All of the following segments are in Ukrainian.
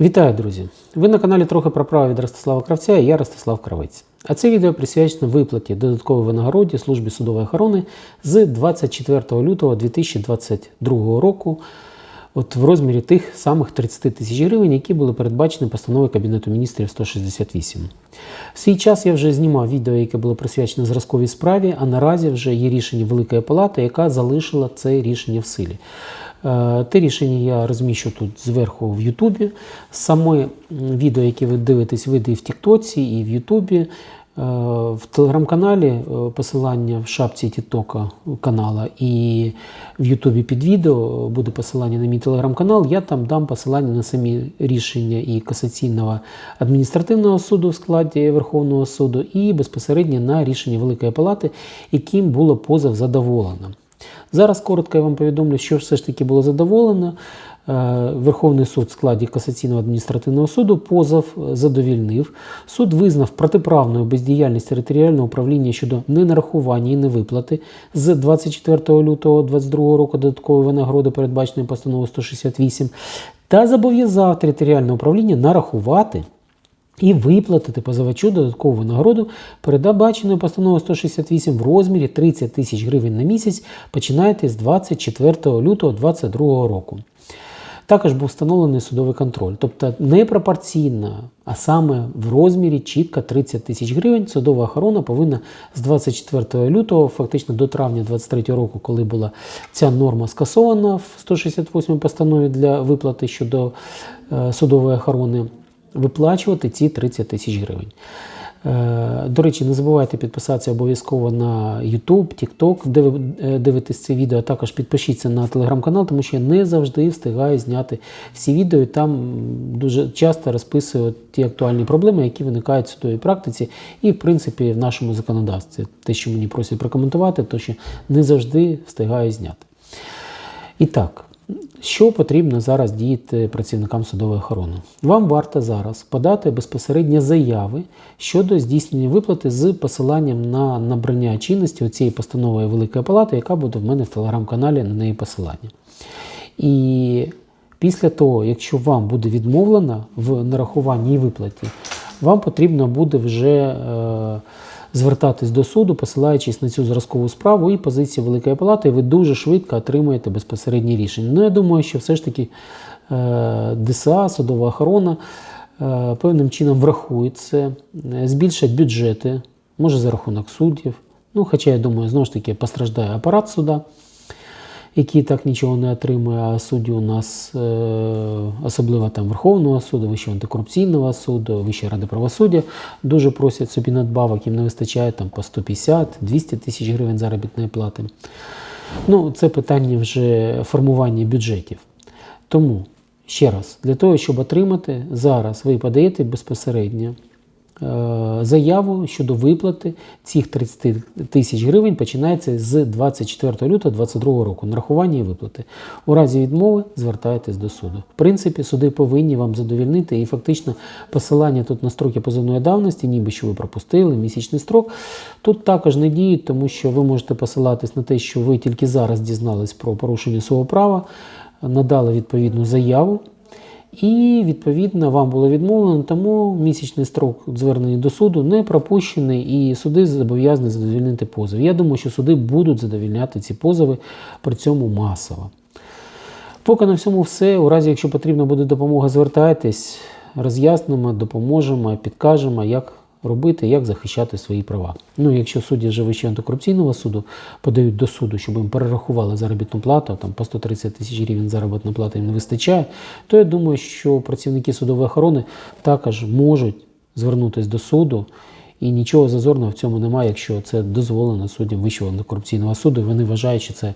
Вітаю, друзі! Ви на каналі трохи про право від Ростислава Кравця і я Ростислав Кравець. А це відео присвячено виплаті додаткової винагороді службі судової охорони з 24 лютого 2022 року от в розмірі тих самих 30 тисяч гривень, які були передбачені постановою Кабінету міністрів 168. В свій час я вже знімав відео, яке було присвячено зразковій справі, а наразі вже є рішення Великої Палати, яка залишила це рішення в силі. Е, Те рішення я розміщу тут зверху в Ютубі. Саме відео, яке ви дивитесь, вийде і в Тіктоці, і в Ютубі. Е, В телеграм-каналі е, посилання в шапці Тітока канала і в Ютубі під відео буде посилання на мій телеграм-канал. Я там дам посилання на самі рішення і касаційного адміністративного суду в складі Верховного суду, і безпосередньо на рішення Великої Палати, яким було позов задоволено. Зараз коротко я вам повідомлю, що все ж таки було задоволено. Е, Верховний суд в складі касаційного адміністративного суду позов е, задовільнив. Суд визнав протиправною бездіяльність територіального управління щодо ненарахування і невиплати з 24 лютого 2022 року додаткової винагороди, передбаченої постановою 168, та зобов'язав територіальне управління нарахувати і виплатити позивачу додаткову винагороду, передбаченою постановою 168 в розмірі 30 тисяч гривень на місяць, починаючи з 24 лютого 2022 року. Також був встановлений судовий контроль, тобто не пропорційно, а саме в розмірі чітко 30 тисяч гривень. Судова охорона повинна з 24 лютого, фактично до травня 2023 року, коли була ця норма скасована в 168 постанові для виплати щодо е, судової охорони, виплачувати ці 30 тисяч гривень. Е, До речі, не забувайте підписатися обов'язково на YouTube, TikTok, де ви е, дивитесь це відео. а Також підпишіться на телеграм-канал, тому що я не завжди встигаю зняти всі відео. І там дуже часто розписую ті актуальні проблеми, які виникають в судовій практиці, і в принципі в нашому законодавстві. Те, що мені просять прокоментувати, то що не завжди встигаю зняти. І так, що потрібно зараз діяти працівникам судової охорони? Вам варто зараз подати безпосередньо заяви щодо здійснення виплати з посиланням на набрання чинності цієї постанови Великої Палати, яка буде в мене в телеграм-каналі на неї посилання. І після того, якщо вам буде відмовлено в нарахуванні і виплаті, вам потрібно буде вже е, звертатись до суду, посилаючись на цю зразкову справу і позиції Великої Палати, ви дуже швидко отримаєте безпосереднє рішення. Ну, я думаю, що все ж таки е, ДСА, судова охорона е, певним чином врахують це, е, збільшать бюджети, може за рахунок суддів. Ну, хоча я думаю, знову ж таки постраждає апарат суда який так нічого не отримує, а судді у нас, е, особливо там Верховного суду, Вищого антикорупційного суду, Вищої ради правосуддя, дуже просять собі надбавок, їм не вистачає там по 150-200 тисяч гривень заробітної плати. Ну, це питання вже формування бюджетів. Тому, ще раз, для того, щоб отримати, зараз ви подаєте безпосередньо заяву щодо виплати цих 30 тисяч гривень починається з 24 лютого 2022 року. Нарахування і виплати. У разі відмови звертаєтесь до суду. В принципі, суди повинні вам задовільнити і фактично посилання тут на строки позовної давності, ніби що ви пропустили місячний строк. Тут також не діють, тому що ви можете посилатись на те, що ви тільки зараз дізнались про порушення свого права, надали відповідну заяву. І відповідно вам було відмовлено, тому місячний строк звернення до суду не пропущений, і суди зобов'язані задовільнити позов. Я думаю, що суди будуть задовільняти ці позови при цьому масово. Поки на всьому все. У разі, якщо потрібна буде допомога, звертайтесь, роз'яснимо, допоможемо, підкажемо, як робити, як захищати свої права. Ну, якщо судді вже Вищого антикорупційного суду подають до суду, щоб їм перерахували заробітну плату, там по 130 тисяч гривень заробітної плати їм не вистачає, то я думаю, що працівники судової охорони також можуть звернутися до суду. І нічого зазорного в цьому немає, якщо це дозволено суддям Вищого антикорупційного суду. Вони вважають, що це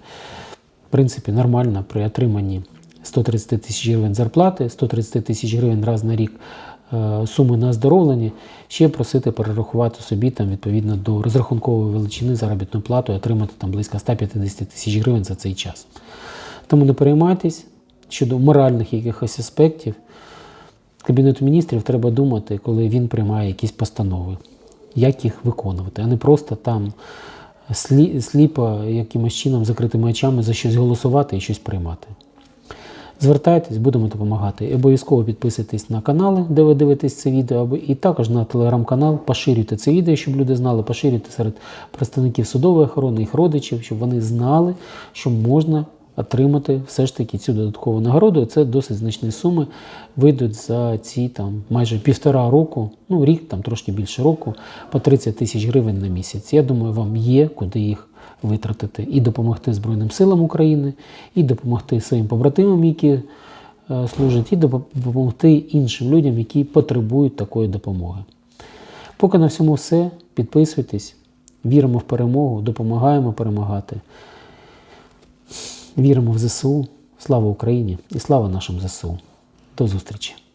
в принципі нормально при отриманні 130 тисяч гривень зарплати, 130 тисяч гривень раз на рік суми на оздоровлення, ще просити перерахувати собі там відповідно до розрахункової величини заробітну плату отримати там близько 150 тисяч гривень за цей час. Тому не переймайтесь щодо моральних якихось аспектів. Кабінету міністрів треба думати, коли він приймає якісь постанови, як їх виконувати, а не просто там сліпо якимось чином закритими очами за щось голосувати і щось приймати. Звертайтесь, будемо допомагати. І обов'язково підписуйтесь на канали, де ви дивитесь це відео, або- і також на телеграм-канал. Поширюйте це відео, щоб люди знали, поширюйте серед представників судової охорони, їх родичів, щоб вони знали, що можна отримати все ж таки цю додаткову нагороду. Це досить значні суми вийдуть за ці там майже півтора року, ну рік, там трошки більше року, по 30 тисяч гривень на місяць. Я думаю, вам є куди їх витратити і допомогти Збройним силам України, і допомогти своїм побратимам, які е, служать, і допомогти іншим людям, які потребують такої допомоги. Поки на всьому все. Підписуйтесь, віримо в перемогу, допомагаємо перемагати. Віримо в ЗСУ. Слава Україні і слава нашим ЗСУ. До зустрічі!